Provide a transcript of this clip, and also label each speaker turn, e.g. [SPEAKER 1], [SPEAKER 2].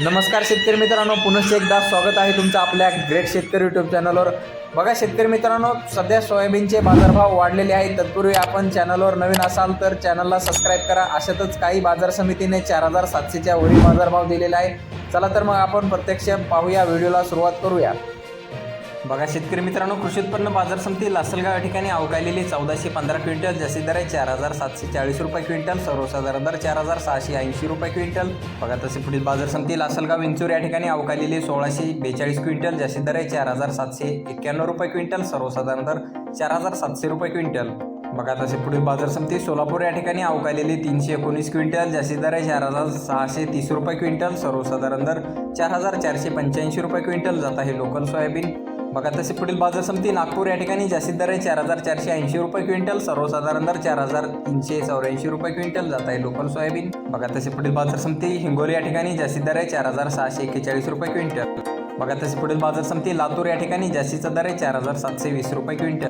[SPEAKER 1] नमस्कार शेतकरी मित्रांनो पुनश्च एकदा स्वागत आहे तुमचं आपल्या ग्रेट शेतकरी यूट्यूब चॅनलवर बघा शेतकरी मित्रांनो सध्या सोयाबीनचे बाजारभाव वाढलेले आहेत. तत्पूर्वी आपण चॅनलवर नवीन असाल तर चॅनलला सबस्क्राईब करा. अशातच काही बाजार समितीने चार हजार सातशेच्या वरील बाजारभाव दिलेला आहे. चला तर मग आपण प्रत्यक्ष पाहूया व्हिडिओला सुरुवात करूया. बघा शेतकरी मित्रांनो कृषी उत्पन्न बाजार समिती लासलगाव या ठिकाणी अवकालेली चौदाशे पंधरा क्विंटल जसे दर आहे चार हजार सातशे चाळीस रुपये क्विंटल सर्वसाधारण दर चार हजार सहाशे ऐंशी रुपये क्विंटल. बघा तसे पुढील बाजार समिती लासलगाव विंचूर या ठिकाणी अवकालेली सोळाशे बेचाळीस क्विंटल जसे दर आहे चार हजार सातशे एक्क्याण्णव रुपये क्विंटल सर्वसाधारण दर चार हजार सातशे रुपये क्विंटल. बघा तसे पुढील बाजार समिती सोलापूर या ठिकाणी अवकालेली तीनशे एकोणीस क्विंटल जास्तीत दर आहे चार हजार सहाशे तीस रुपये क्विंटल सर्वसाधारण दर चार हजार चारशे पंच्याऐंशी रुपये क्विंटल. जात आहे लोकल सोयाबीन. बघा तसे पुढील बाजार समिती नागपूर या ठिकाणी जास्तीत दर आहे चार हजार चारशे ऐंशी रुपये क्विंटल सर्वसाधारण दर चार हजार तीनशे चौऱ्याऐंशी रुपये क्विंटल जात आहे लोकल सोयाबीन. बघा तसे पुढील बाजार समिती हिंगोली या ठिकाणी जास्तीत दर आहे चार हजार सहाशे एक्केचाळीस रुपये क्विंटल. बघा तसे पुढील बाजार समिती लातूर या ठिकाणी जास्तीचा दर आहे चार हजार सातशे वीस रुपये क्विंटल.